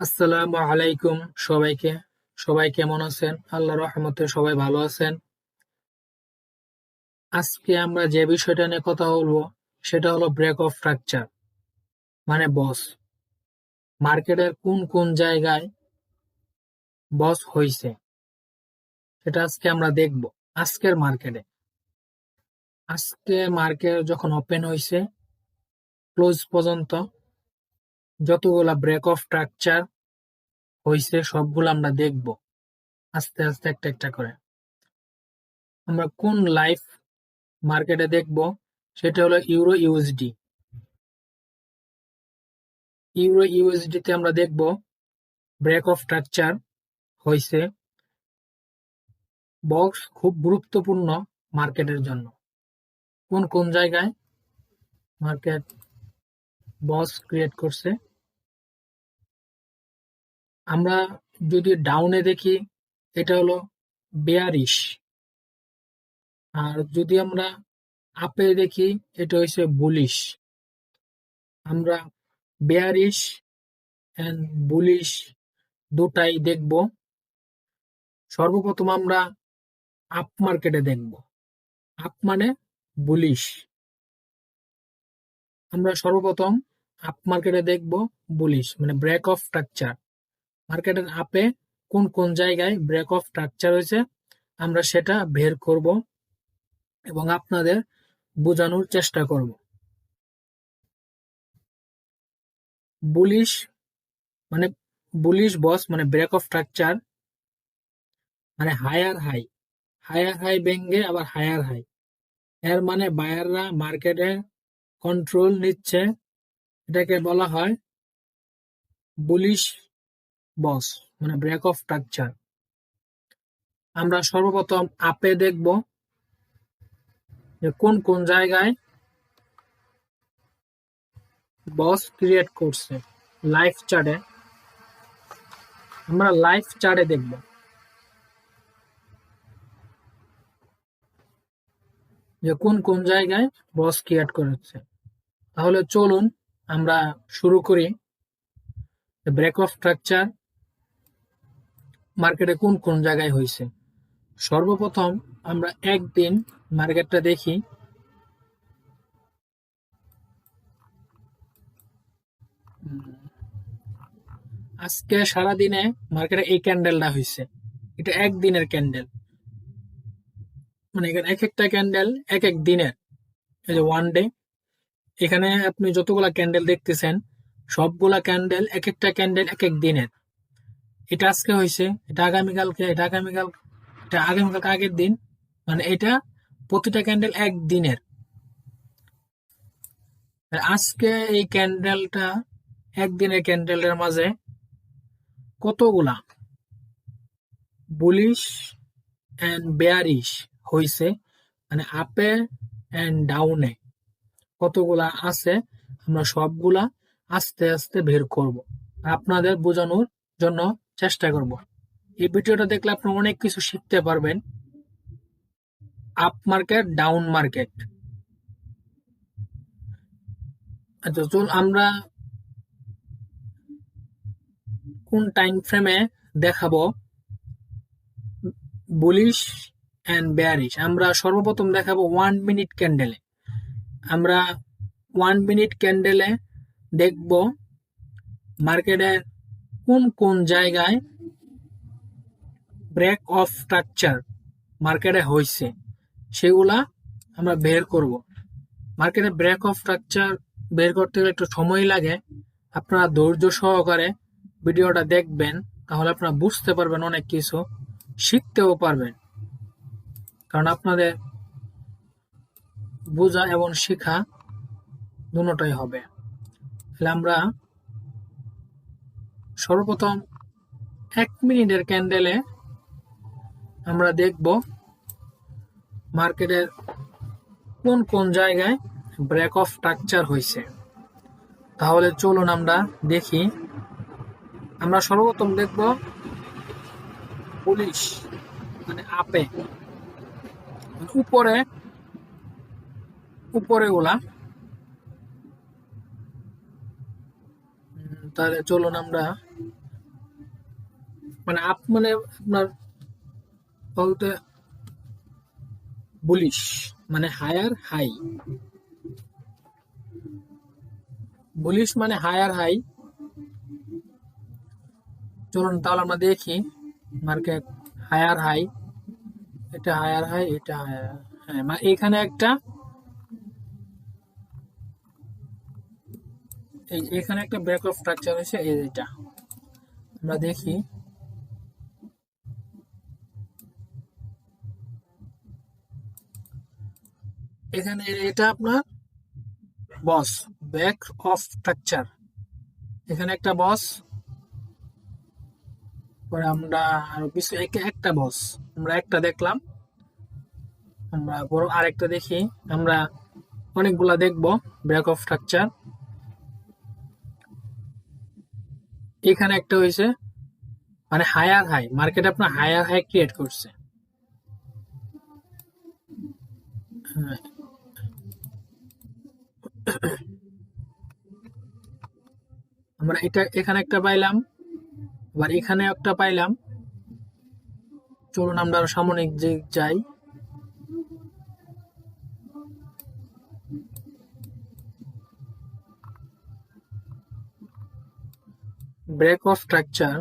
আসসালামু আলাইকুম সবাইকে। সবাই কেমন আছেন? আল্লাহ রহমতে সবাই ভালো আছেন। আজকে আমরা যে বিষয়টা নিয়ে কথা বলব, সেটা হলো ব্রেক অফ স্ট্রাকচার মানে বস মার্কেটের কোন কোন জায়গায় বস হয়েছে সেটা আজকে আমরা দেখব আজকের মার্কেটে। আজকে মার্কেট যখন ওপেন হইছে ক্লোজ পর্যন্ত যতগুলা ব্রেক অফ স্ট্রাকচার হইছে, সবগুলো আমরা দেখব। আস্তে আস্তে একটা একটা করে। আমরা কোন লাইফ মার্কেটে দেখব? সেটা হলো ইউরো ইউএসডি ইউরো ইউএসডি তে আমরা দেখব ব্রেক অফ স্ট্রাকচার হইছে। বক্স খুব গুরুত্বপূর্ণ মার্কেটের জন্য। কোন কোন জায়গায় মার্কেট বস ক্রিয়েট করছে? আমরা যদি ডাউনে দেখি, এটা হলো বেয়ারিশ আর যদি আমরা আপে দেখি, এটা হচ্ছে বুলিশ আমরা বেয়ারিশ অ্যান্ড বুলিশ দুটাই দেখব। সর্বপ্রথম আমরা আপ মার্কেটে দেখব। আপ মানে বুলিশ আমরা সর্বপ্রথম আপ মার্কেটে দেখব বুলিশ মানে ব্রেক অফ স্ট্রাকচার মার্কেটের আপে কোন কোন জায়গায় ব্রেক অফ স্ট্রাকচার হয়েছে, আমরা সেটা বের করব এবং আপনাদের বোঝানোর চেষ্টা করব। বুলিশ মানে বুলিশ বস মানে ব্রেক অফ স্ট্রাকচার মানে হায়ার হাই হায়ার হাই ভেঙ্গে আবার হায়ার হাই এর মানে বায়াররা মার্কেটে কন্ট্রোল নিচ্ছে, এটাকে বলা হয় বুলিশ বস মানে ব্রেক অফ স্ট্রাকচার আমরা সর্বপ্রথম আপে দেখব যে কোন কোন জায়গায় বস ক্রিয়েট করছে। লাইফ চার্টে আমরা লাইফ চার্টে দেখব। যে কোন কোন জায়গায় বস ক্রিয়েট করেছে। তাহলে চলুন আমরা শুরু করি। ব্রেক অফ স্ট্রাকচার মার্কেটে কোন কোন জায়গায় হয়েছে সর্বপ্রথম আমরা একদিন মার্কেটটা দেখি। আজকে সারাদিনে মার্কেটে এই ক্যান্ডেলটা হয়েছে এটা একদিনের ক্যান্ডেল। মানে এখানে এক একটা ক্যান্ডেল এক এক দিনের। এই যে ওয়ান ডে এখানে আপনি যতগুলা ক্যান্ডেল দেখতেছেন, সবগুলা ক্যান্ডেল এক একটা ক্যান্ডেল এক এক দিনের। এটা আজকে হয়েছে এটা আগামীকালকে, এটা আগামীকাল এটা আগামীকালকে আগের দিন মানে এটা প্রতিটা ক্যান্ডেল একদিনের। আজকে এই ক্যান্ডেলটা একদিনের ক্যান্ডেলের মাঝে কতগুলা বুলিশ অ্যান্ড বেয়ারিশ হয়েছে মানে আপে অ্যান্ড ডাউনে কতগুলা আছে, আমরা সবগুলা আস্তে আস্তে বের করব। আপনাদের বোঝানোর জন্য চেষ্টা করব। এই ভিডিওটা দেখলে আপনি অনেক কিছু শিখতে পারবেন। আপ মার্কেট ডাউন মার্কেট আচ্ছা চল আমরা কোন টাইম ফ্রেমে দেখাবো? বুলিশ অ্যান্ড বেয়ারিশ আমরা সর্বপ্রথম দেখাবো ওয়ান মিনিট ক্যান্ডেলে আমরা ওয়ান মিনিট ক্যান্ডেলে দেখব মার্কেটের কোন কোন জায়গায় ব্রেক অফ স্ট্রাকচার মার্কেটে হয়েছে সেগুলা আমরা বের করব। মার্কেটে ব্রেক অফ স্ট্রাকচার বের করতে গেলে একটু সময় লাগে, আপনারা ধৈর্য সহকারে ভিডিওটা দেখবেন, তাহলে আপনারা বুঝতে পারবেন অনেক কিছু, শিখতেও পারবেন। কারণ আপনাদের বোঝা এবং শেখা দুটোটাই হবে। তাহলে আমরা সর্বপ্রথম এক মিনিটের ক্যান্ডেলে আমরা দেখব মার্কেটের কোন কোন জায়গায় ব্রেক অফ স্ট্রাকচার হয়েছে। তাহলে চলুন আমরা দেখি। আমরা সর্বপ্রথম দেখব পুলিশ মানে আপে। উপরে উপরে ওলা। তাহলে চলুন আমরা মানে আপ মানে আপনার বলতে বুলিশ মানে হায়ার হাই বুলিশ মানে হায়ার হাই চলুন তাহলে আমরা দেখি মার্কেট হায়ার হাই এটা হায়ার হাই এটা হায়ার হ্যাঁ মানে এখানে একটা এখানে একটা ব্রেক অফ স্ট্রাকচার হয়েছে এই এটা। আমরা দেখি। এখানে এটা আপনার বস ব্যাক অফ স্ট্রাকচার এখানে একটা বস পরে আমরা আরও কিছু একটা বস আমরা একটা দেখলাম। আমরা বড় আরেকটা দেখি, আমরা অনেকগুলা দেখব ব্যাক অফ স্ট্রাকচার এখানে একটা হয়েছে মানে হায়ার হাই মার্কেট আপনার হায়ার হাই ক্রিয়েট করছে। হ্যাঁ। আমরা এটা এখানে একটা পাইলাম, আবার এখানে একটা পাইলাম। চলুন আমরা আরও যে যাই। ব্রেক অফ স্ট্রাকচার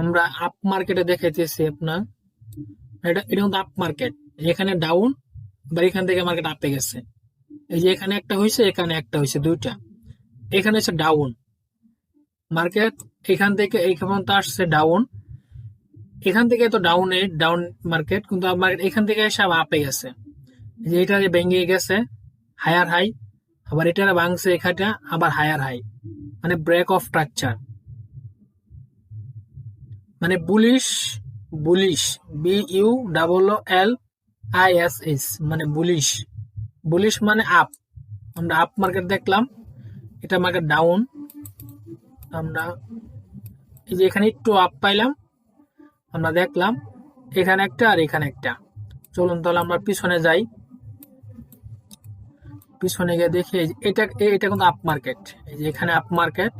আমরা আপ মার্কেটে দেখাইতেছি আপনার। এটা এটা কিন্তু আপ মার্কেট এখানে ডাউন আবার এখান থেকে মার্কেট আপে গেছে। এই যে এখানে একটা হয়েছে এখানে একটা হয়েছে দুইটা। এখানে হচ্ছে ডাউন। মার্কেট, এখান থেকে এই তো আসছে ডাউন। এখান থেকে তো ডাউনে ডাউন মার্কেট, কিন্তু মার্কেট এখান থেকে এসে আপে গেছে। যে এটা যে ভেঙে গেছে হায়ার হাই আবার এটা ভাঙছে এখানটা আবার হায়ার হাই মানে ব্রেক অফ স্ট্রাকচার মানে bullish bullish B U double L I S S মানে বুলিশ বুলিশ মানে আপ আমরা আপ মার্কেট দেখলাম, এটা মার্কেট ডাউন আমরা এই যে এখানে একটু আপ পাইলাম, আমরা দেখলাম এখানে একটা আর এখানে একটা। চলুন তাহলে আমরা পিছনে যাই। পিছনে গিয়ে দেখি এটা এটা কিন্তু আপ মার্কেট এই যে এখানে আপ মার্কেট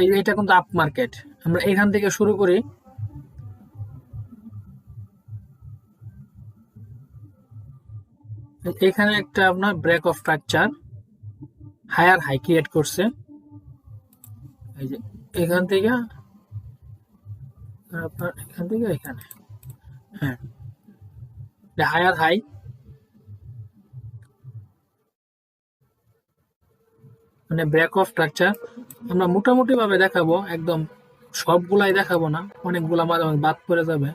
এই এটা কিন্তু আপ মার্কেট আমরা এখান থেকে শুরু করি। এখানে একটা আপনার break of structure higher high create করছে। এই যে এখান থেকে আপনার এখান থেকে এখানে। হ্যাঁ। হায়ার হাই মানে ব্রেক অফ স্ট্রাকচার আমরা মোটামুটি ভাবে দেখাবো, একদম সবগুলাই দেখাবো না, অনেকগুলা মাঝে বাদ পড়ে যাবে।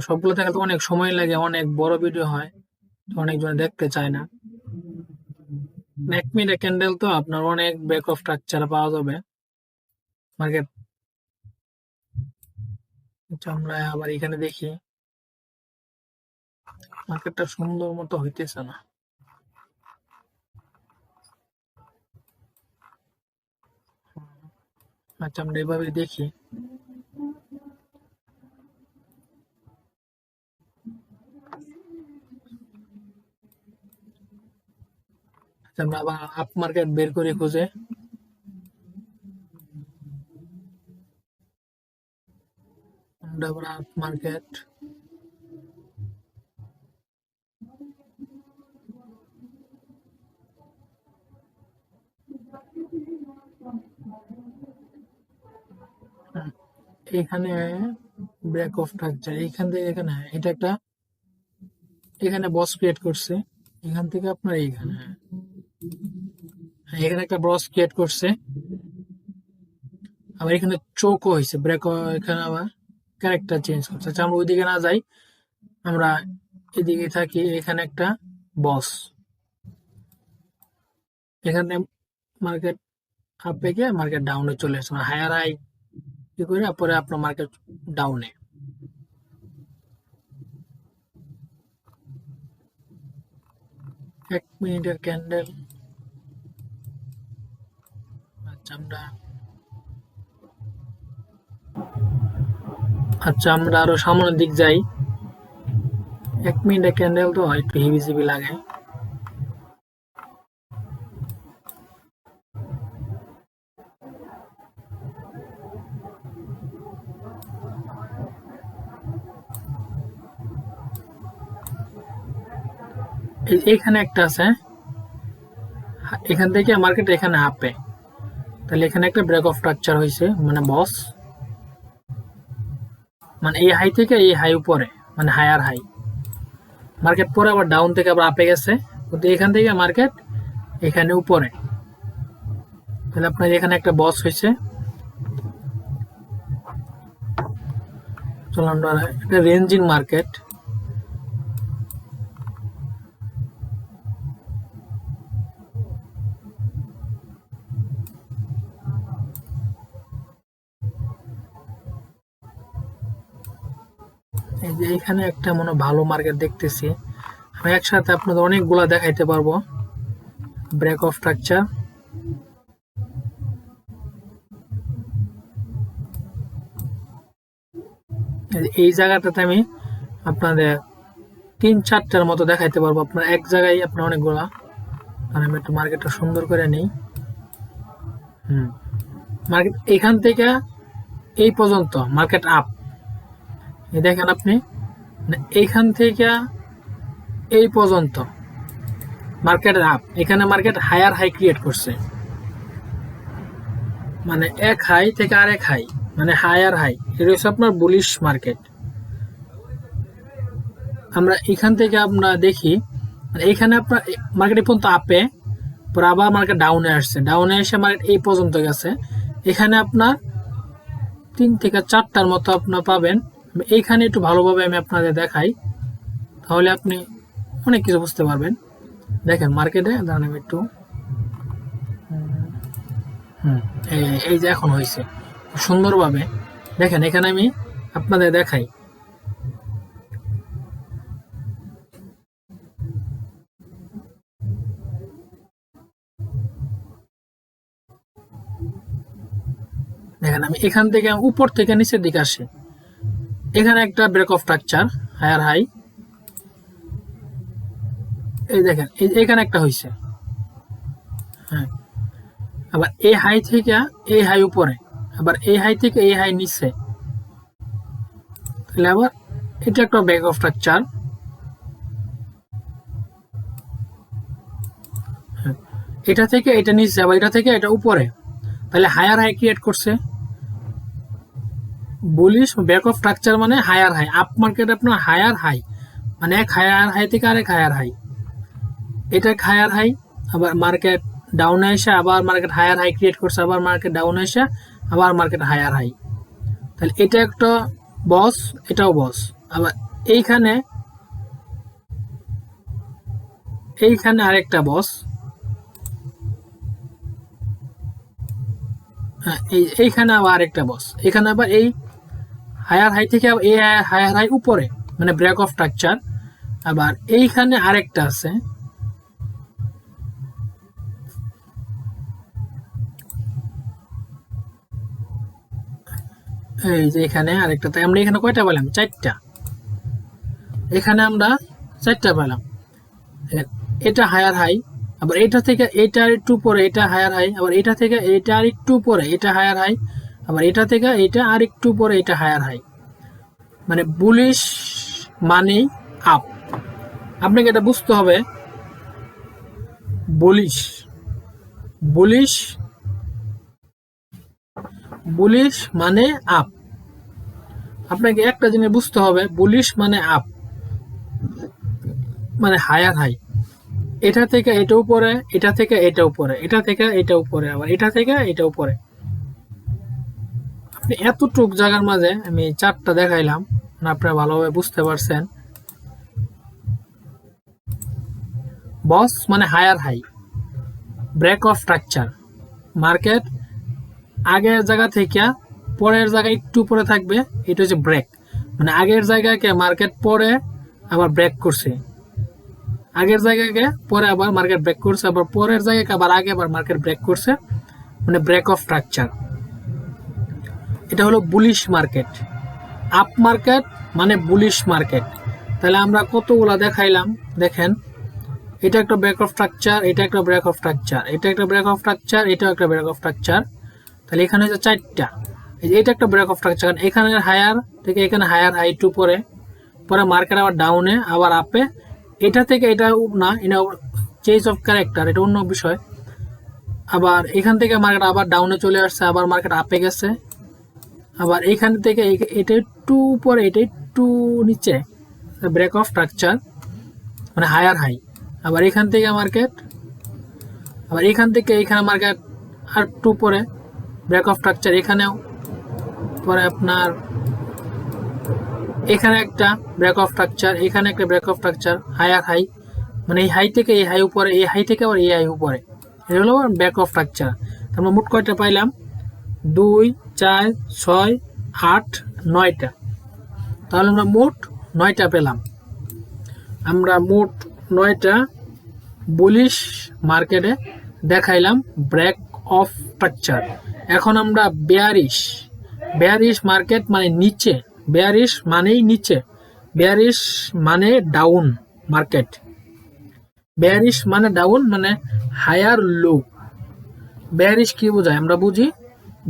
সবগুলো দেখাতে অনেক সময় লাগে অনেক বড় ভিডিও হয় অনেকজন দেখতে চায় না। এক মিনিটের ক্যান্ডেল তো আপনার অনেক ব্রেক অফ স্ট্রাকচার পাওয়া যাবে। মার্কেট। আচ্ছা, আমরা আবার এখানে দেখি। মার্কেটটা সুন্দর মতো হইতেছে না। আচ্ছা আমরা এভাবে দেখি। আমরা আবার আপ মার্কেট বের করে খুঁজে। আবার আপ মার্কেট এখানে ব্রেক অফ স্ট্রাকচার এইখান থেকে এখানে, এটা একটা, এখানে বস ক্রিয়েট করছে। এখান থেকে আপনার এইখানে। এখানে একটা বস ক্রিয়েট করছে। আবার এখানে চৌকো হয়েছে ব্রেক এখানে আবার ক্যারেক্টার চেঞ্জ করছে। আচ্ছা আমরা ওইদিকে না যাই, আমরা এদিকে থাকি, এখানে একটা বস এখানে মার্কেট আপে গিয়ে মার্কেট ডাউনে চলে আসছে হায়ার হাই কি করে পরে আপনার মার্কেট ডাউনে এক মিনিটের ক্যান্ডেল আচ্ছা আমরা আচ্ছা আমরা আরও সামনের দিক যাই। এক মিনিটে ক্যান্ডেল তো হয়, একটু হিবিজিবি লাগে। এখানে একটা আছে। এখান থেকে মার্কেট এখানে হাফে তাহলে এখানে একটা ব্রেক অফ স্ট্রাকচার হয়েছে মানে বস মানে এই হাই থেকে এই হাই উপরে মানে হায়ার হাই মার্কেট পরে আবার ডাউন থেকে আবার আপে গেছে, কিন্তু এখান থেকে মার্কেট এখানে উপরে। তাহলে আপনার এখানে একটা বস হয়েছে চলো আমরা একটা রেঞ্জিং মার্কেট এই যে এখানে একটা মনে ভালো মার্কেট দেখতেছি। আমি একসাথে আপনাদের অনেকগুলা দেখাইতে পারব। ব্রেক অফ স্ট্রাকচার এই জায়গাটাতে আমি আপনাদের তিন চারটার মতো দেখাইতে পারব। আপনার এক জায়গায় আপনার অনেকগুলা। আর আমি একটু মার্কেটটা সুন্দর করে নিই। হুম। মার্কেট এখান থেকে এই পর্যন্ত মার্কেট আপ দেখেন আপনি। এইখান থেকে এই পর্যন্ত মার্কেট আপ এখানে মার্কেট হায়ার হাই ক্রিয়েট করছে। মানে এক হাই থেকে আরেক হাই মানে হায়ার হাই এটা হচ্ছে আপনার বুলিশ মার্কেট আমরা এখান থেকে আমরা দেখি মানে এখানে আপনার মার্কেট এই পর্যন্ত আপে পরে আবার মার্কেট ডাউনে আসছে। ডাউনে এসে মার্কেট এই পর্যন্ত গেছে। এখানে আপনার তিন থেকে চারটার মতো আপনার পাবেন। এইখানে একটু ভালোভাবে আমি আপনাদের দেখাই তাহলে আপনি অনেক কিছু বুঝতে পারবেন। দেখেন মার্কেটে দাঁড়ান আমি একটু হুম। এই- এই যে এখন হয়েছে সুন্দরভাবে। দেখেন এখানে আমি আপনাদের দেখাই। দেখেন আমি এখান থেকে উপর থেকে নিচের দিকে আসি। এখানে একটা break of structure higher high এই দেখেন এখানে একটা হয়েছে হ্যাঁ। আবার এই হাই থেকে এই হাই উপরে, আবার এই হাই থেকে এই হাই নিচে। তাহলে আবার এটা একটা ব্রেক অফ স্ট্রাকচার এটা থেকে এটা নিচে, আবার এটা থেকে এটা উপরে। তাহলে হায়ার হাই ক্রিয়েট করছে। বুলিশ ব্যাক অফ স্ট্রাকচার মানে হায়ার হাই আপ মার্কেট আপনার হায়ার হাই মানে এক হায়ার হাই থেকে আরেক হায়ার হাই এটা এক হায়ার হাই আবার মার্কেট ডাউনে এসে আবার মার্কেট হায়ার হাই ক্রিয়েট করছে, আবার মার্কেট ডাউনে এসে আবার মার্কেট হায়ার হাই তাহলে এটা একটা বস এটাও বস আবার এইখানে এইখানে আরেকটা বস হ্যাঁ এইখানে আবার আরেকটা বস এখানে আবার এই হায়ার হাই থেকে এই হায়ার হাই উপরে মানে ব্রেক অফ স্ট্রাকচার আবার এইখানে আরেকটা আছে। এই যে এখানে আরেকটা, তাই আমরা এখানে কয়টা পেলাম? চারটা। এখানে আমরা চারটা পেলাম। এ- এটা হায়ার হাই, আবার এটা থেকে এটা আর একটু পরে এটা হায়ার হাই, আবার এটা থেকে এটা আর একটু পরে এটা হায়ার হাই আবার এটা থেকে এটা আর একটু পরে এটা হায়ার হাই মানে বুলিশ মানে আপ আপনাকে এটা বুঝতে হবে বুলিশ বুলিশ বুলিশ মানে আপ আপনাকে একটা জিনিস বুঝতে হবে বুলিশ মানে আপ মানে হায়ার হাই এটা থেকে এটা উপরে এটা থেকে এটা উপরে এটা থেকে এটা উপরে আবার এটা থেকে এটা উপরে এতটুক জায়গার মাঝে আমি চারটা দেখাইলাম আপনারা ভালোভাবে বুঝতে পারছেন। বস মানে higher high break of structure market আগের জায়গা থেকে পরের জায়গায় একটু পরে থাকবে, এটা হচ্ছে ব্রেক মানে আগের জায়গাকে মার্কেট পরে আবার ব্রেক করছে। আগের জায়গাকে পরে আবার মার্কেট ব্রেক করছে, আবার পরের জায়গাকে আবার আগে আবার মার্কেট ব্রেক করছে। মানে ব্রেক অফ স্ট্রাকচার এটা হলো বুলিশ মার্কেট আপ মার্কেট মানে বুলিশ মার্কেট তাহলে আমরা কতগুলা দেখাইলাম? দেখেন, এটা একটা ব্রেক অফ স্ট্রাকচার এটা একটা ব্রেক অফ স্ট্রাকচার এটা একটা ব্রেক অফ স্ট্রাকচার এটাও একটা ব্রেক অফ স্ট্রাকচার তাহলে এখানে হচ্ছে চারটা। এটা একটা ব্রেক অফ স্ট্রাকচার কারণ এখানে হায়ার থেকে এখানে হায়ার হাই টু পরে। পরে মার্কেট আবার ডাউনে আবার আপে এটা থেকে এটা না, এটা চেঞ্জ অফ ক্যারেক্টার এটা অন্য বিষয়। আবার এখান থেকে মার্কেট আবার ডাউনে চলে আসছে, আবার মার্কেট আপে গেছে। আবার এখান থেকে এটা একটু উপরে, এটা একটু নিচে ব্রেক অফ স্ট্রাকচার মানে হায়ার হাই আবার এখান থেকে মার্কেট আবার এখান থেকে এখানে মার্কেট আর একটু পরে ব্রেক অফ স্ট্রাকচার এখানেও। পরে আপনার এখানে একটা ব্রেক অফ স্ট্রাকচার এখানে একটা break of structure higher high মানে এই হাই থেকে এই হাই উপরে, এই হাই থেকে আবার এই হাই উপরে। এটা হলো ব্যাক অফ স্ট্রাকচার আমরা মোট কয়টা পাইলাম? দুই চার, ছয়, আট, নয়টা। তাহলে আমরা মোট নয়টা পেলাম। আমরা মোট নয়টা বুলিশ মার্কেটে দেখাইলাম ব্রেক অফ স্ট্রাকচার এখন আমরা বেয়ারিশ বেয়ারিশ মার্কেট মানে নিচে। বেয়ারিশ মানেই নিচে। বেয়ারিশ মানে ডাউন মার্কেট বেয়ারিশ মানে ডাউন মানে হায়ার লো বেয়ারিশ কি বোঝায়? আমরা বুঝি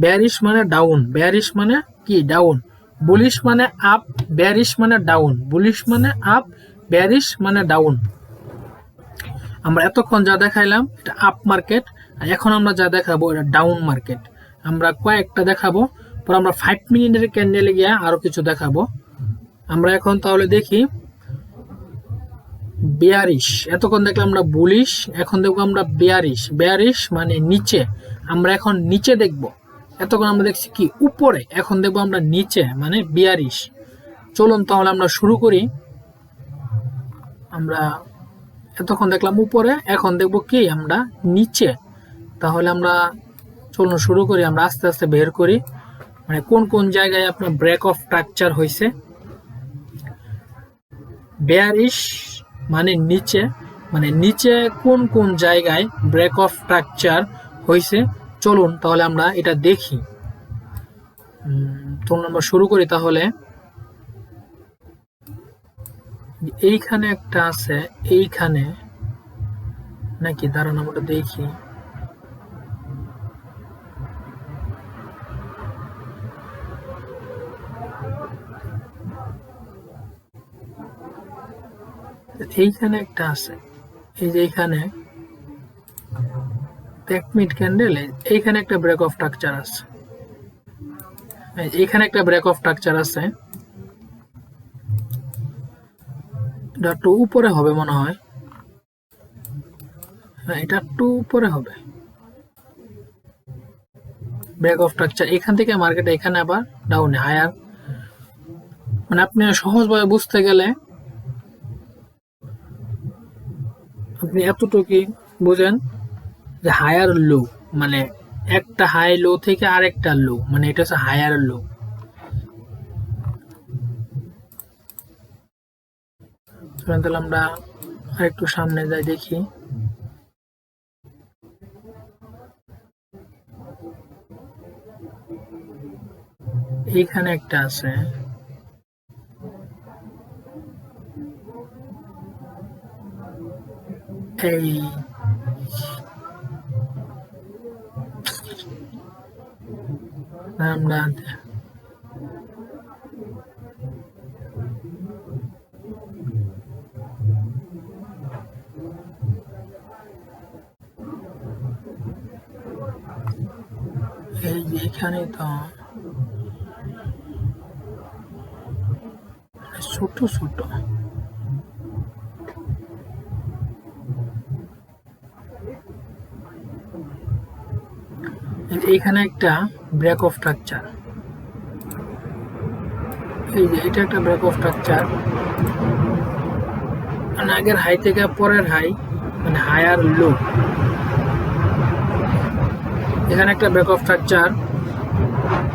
বেয়ারিশ মানে ডাউন বেয়ারিশ মানে কি? ডাউন বুলিশ মানে আপ বেয়ারিশ মানে ডাউন বুলিশ মানে আপ বেয়ারিশ মানে ডাউন আমরা এতক্ষণ যা দেখাইলাম, এটা আপ মার্কেট আর এখন আমরা যা দেখাবো, এটা ডাউন মার্কেট আমরা কয়েকটা দেখাবো, পর আমরা ফাইভ মিনিটের ক্যান্ডেলে গিয়ে আরও কিছু দেখাবো। আমরা এখন তাহলে দেখি বেয়ারিশ এতক্ষণ দেখলাম আমরা বুলিশ এখন দেখব আমরা বেয়ারিশ বেয়ারিশ মানে নিচে। আমরা এখন নিচে দেখব। এতক্ষণ আমরা দেখছি কি? উপরে, এখন দেখব আমরা নিচে মানে বিয়ারিশ চলুন তাহলে আমরা শুরু করি। আমরা এতক্ষণ দেখলাম উপরে, এখন দেখব কি? আমরা নিচে। তাহলে আমরা চলুন শুরু করি, আমরা আস্তে আস্তে বের করি। মানে কোন কোন জায়গায় আপনার ব্রেক অফ স্ট্রাকচার হয়েছে? বেয়ারিশ মানে নিচে। মানে নিচে কোন কোন জায়গায় ব্রেক অফ স্ট্রাকচার হয়েছে? চলুন তাহলে আমরা এটা দেখি। চলুন আমরা শুরু করি তাহলে। এইখানে একটা আছে, এইখানে। নাকি? দাঁড়ান, আমরা দেখি। এইখানে একটা আছে, এই যে এইখানে। মিড ক্যান্ডেল এইখানে একটা ব্রেক অফ স্ট্রাকচার আছে। এইখানে একটা ব্রেক অফ স্ট্রাকচার আছে। এটা একটু উপরে হবে মনে হয়। হ্যাঁ এটা একটু উপরে হবে। ব্রেক অফ স্ট্রাকচার এখান থেকে মার্কেট এখানে আবার ডাউনে হায়ার মানে আপনি সহজভাবে বুঝতে গেলে আপনি এতটুকুই বুঝেন। যে হায়ার লো মানে একটা হাই লো থেকে আরেকটা লো মানে এটা হচ্ছে হায়ার লো তাহলে আমরা আরেকটু সামনে যাই, দেখি। এইখানে একটা আছে। এই আমরা এই যে এখানে তো ছোট ছোট এই যে এইখানে একটা ব্রেক অফ স্ট্রাকচার এই যে, এটা একটা ব্রেক অফ স্ট্রাকচার মানে আগের হাই থেকে পরের হাই মানে হায়ার লো এখানে একটা ব্রেক অফ স্ট্রাকচার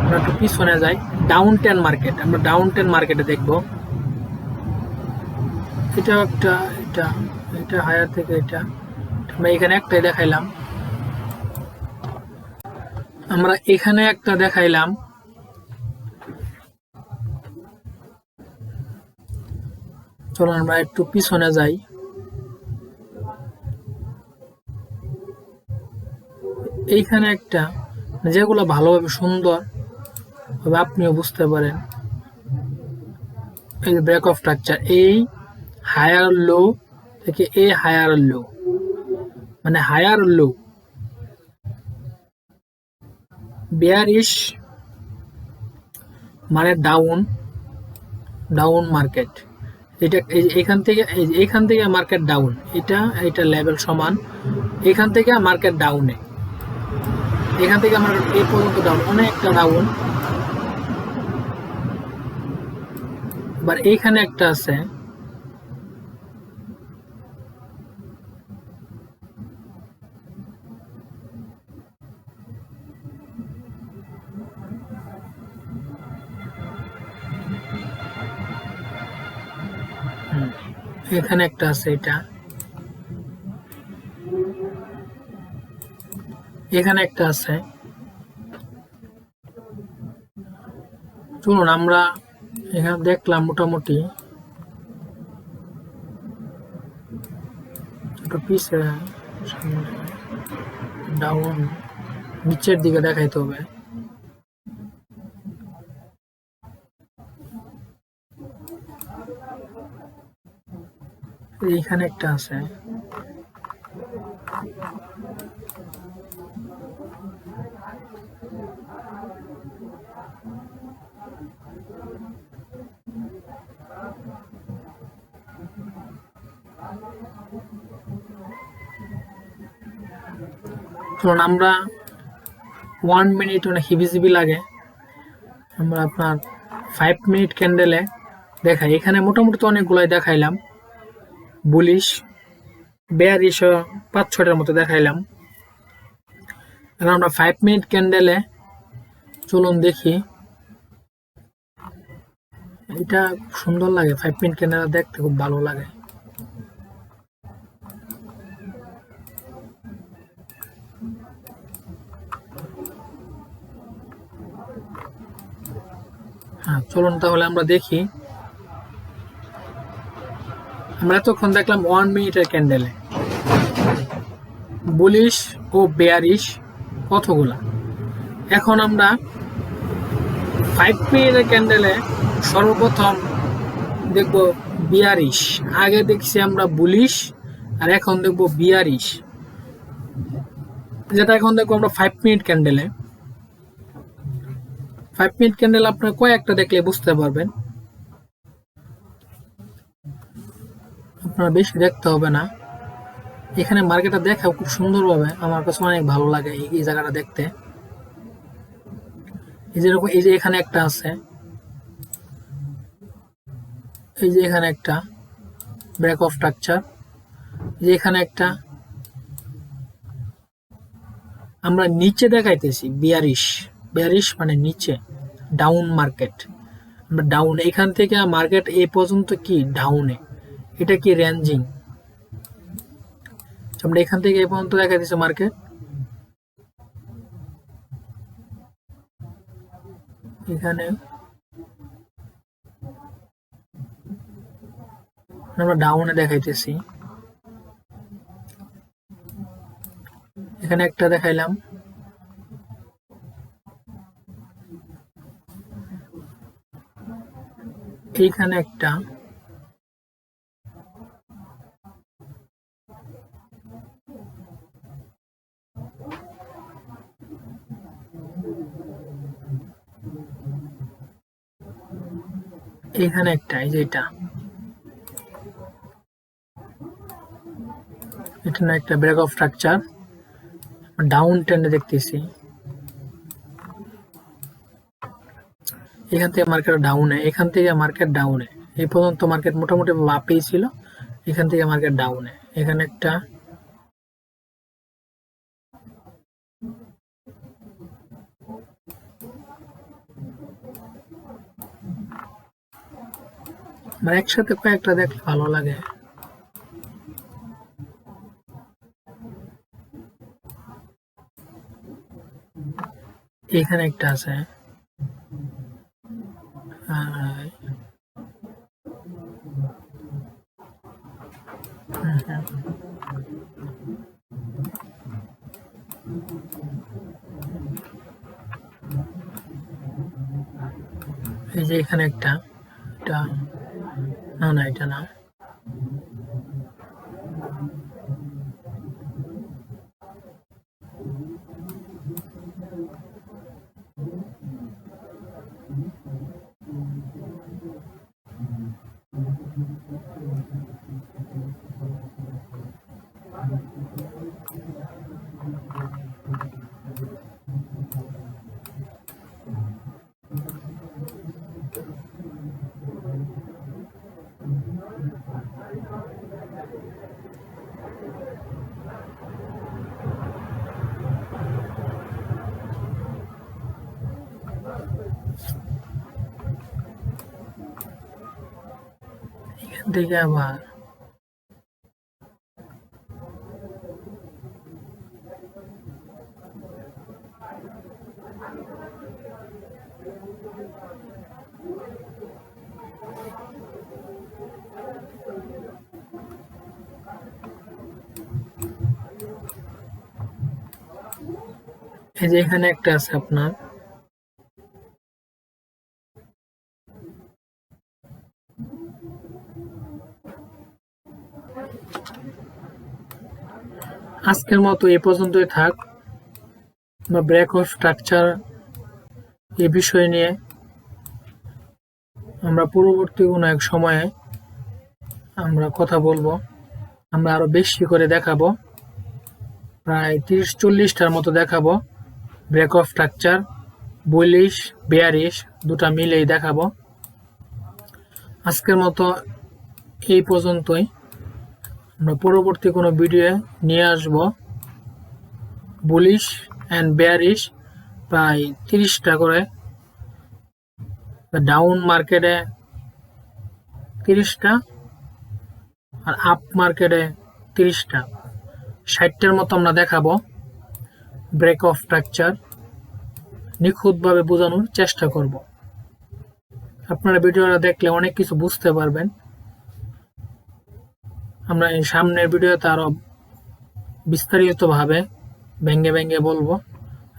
আমরা একটু পিছনে যাই। ডাউন টেন মার্কেট আমরা ডাউন টেন মার্কেটে দেখব। এটা একটা, এটা এটা হায়ার থেকে এটা। আমরা এখানে একটাই দেখাইলাম। আমরা এখানে একটা দেখাইলাম। চলো আমরা একটু পিছনে যাই। এইখানে একটা, যেগুলো ভালোভাবে সুন্দর ভাবে আপনিও বুঝতে পারেন। এই ব্রেক অফ স্ট্রাকচার, এই হায়ার লো থেকে এ হায়ার লো মানে হায়ার লো। বেয়ারিশ মানে ডাউন ডাউন মার্কেট এটা এখান থেকে এখান থেকে মার্কেট ডাউন এটা এটা লেভেল সমান। এখান থেকে মার্কেট ডাউনে এখান থেকে মার্কেট এই পর্যন্ত ডাউন অনেকটা ডাউন এবার এইখানে একটা আছে। এখানে একটা আছে এটা। এখানে একটা আছে। চলুন, আমরা এখানে দেখলাম মোটামুটি। ডাউন নিচের দিকে দেখাইতে হবে। এইখানে একটা আছে। আমরা ওয়ান মিনিট অনেক হিবিজিবি লাগে। আমরা আপনার ফাইভ মিনিট ক্যান্ডেলে দেখাই। এখানে মোটামুটি তো অনেকগুলাই দেখাইলাম। বুলিশ বেয়ারিশ পাঁচ ছটার মতো দেখাইলাম। এখন আমরা ফাইভ মিনিট ক্যান্ডেলে চলুন দেখি। এটা সুন্দর লাগে ফাইভ মিনিট ক্যান্ডেল দেখতে খুব ভালো লাগে। হ্যাঁ চলুন তাহলে আমরা দেখি। আমরা এতক্ষণ দেখলাম ওয়ান মিনিটের ক্যান্ডেলে বুলিশ ও বেয়ারিশ কতগুলা? এখন আমরা ফাইভ মিনিটের ক্যান্ডেলে সর্বপ্রথম দেখব বিয়ারিশ আগে দেখছি আমরা বুলিশ আর এখন দেখব বিয়ারিশ যেটা এখন দেখব আমরা ফাইভ মিনিট ক্যান্ডেলে ফাইভ মিনিট ক্যান্ডেল আপনার কয়েকটা দেখলে বুঝতে পারবেন। আপনার বেশি দেখতে হবে না। এখানে মার্কেটটা দেখা খুব সুন্দরভাবে। আমার কাছে অনেক ভালো লাগে এই- জায়গাটা দেখতে। এই যে এরকম এই যে এখানে একটা আছে। এই যে এখানে একটা ব্রেক অফ স্ট্রাকচার যে এখানে একটা আমরা নিচে দেখাইতেছি বিয়ারিশ বিয়ারিশ মানে নিচে ডাউন মার্কেট আমরা ডাউন এখান থেকে মার্কেট এ পর্যন্ত কি? ডাউনে এটা কি রেঞ্জিং আমরা এখান থেকে এ পর্যন্ত দেখা দিচ্ছে মার্কেট এখানে আমরা ডাউনে দেখাইতেছি। এখানে একটা দেখাইলাম। এইখানে একটা। এখানে একটা, এই যে এটা। এটা না একটা ব্রেক অফ স্ট্রাকচার ডাউন ট্রেন্ডে দেখতেছি। এখান থেকে মার্কেট ডাউনে এখান থেকে মার্কেট ডাউনে এই পর্যন্ত মার্কেট মোটামুটি মাপেই ছিল। এখান থেকে মার্কেট ডাউনে এখানে একটা মানে একসাথে কয়েকটা দেখলে ভালো লাগে এখানে একটা আছে। এই যে এখানে একটা এটা না না এটা না দেখি আবার এই যে এখানে একটা আছে আপনার আজকের মতো এ পর্যন্তই থাক। বা ব্রেক অফ স্ট্রাকচার এ বিষয় নিয়ে আমরা পরবর্তী কোনো এক সময়ে আমরা কথা বলব। আমরা আরও বেশি করে দেখাবো। প্রায় তিরিশ চল্লিশটার মতো দেখাবো। Break of structure bullish bearish দুটা মিলেই দেখাবো। আজকের মতো এই পর্যন্তই। আমরা পরবর্তী কোনো ভিডিও নিয়ে আসব। বুলিশ অ্যান্ড বেয়ারিশ প্রায় তিরিশটা করে। ডাউন মার্কেটে তিরিশটা আর আপ মার্কেটে তিরিশটা। ষাটটার মতো আমরা দেখাবো। ব্রেক অফ স্ট্রাকচার নিখুঁতভাবে বোঝানোর চেষ্টা করব। আপনারা ভিডিওটা দেখলে অনেক কিছু বুঝতে পারবেন। আমরা এই সামনের ভিডিওতে আরও বিস্তারিতভাবে ভেঙ্গে ভেঙ্গে বলব।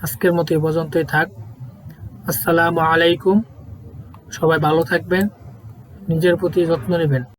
আজকের মতো এই পর্যন্তই থাক। আসসালামু আলাইকুম। সবাই ভালো থাকবেন। নিজের প্রতি যত্ন নেবেন।